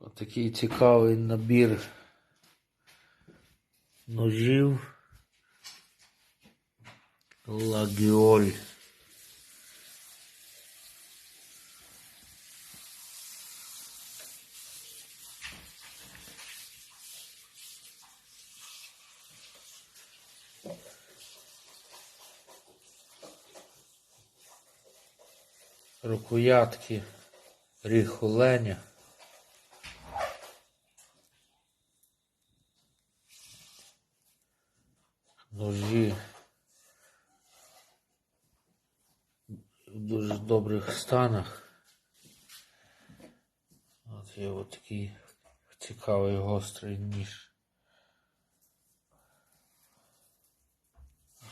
Отакий цікавий набір ножів. Лагіоль. Рукоятки ріхоленя. Ножі в дуже добрих станах. От є от такий цікавий гострий ніж.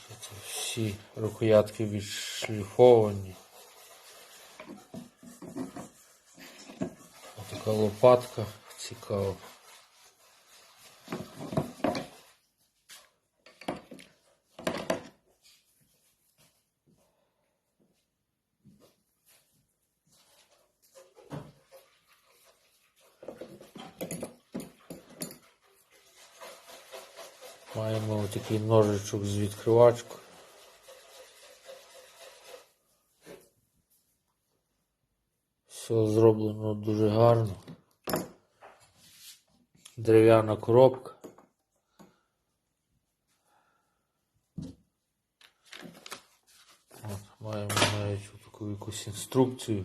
Це всі рукоятки відшліфовані. Ось така лопатка цікава. Маємо такий ножичок з відкривачкою. Все зроблено дуже гарно. Дерев'яна коробка. От, маємо навіть таку якусь інструкцію.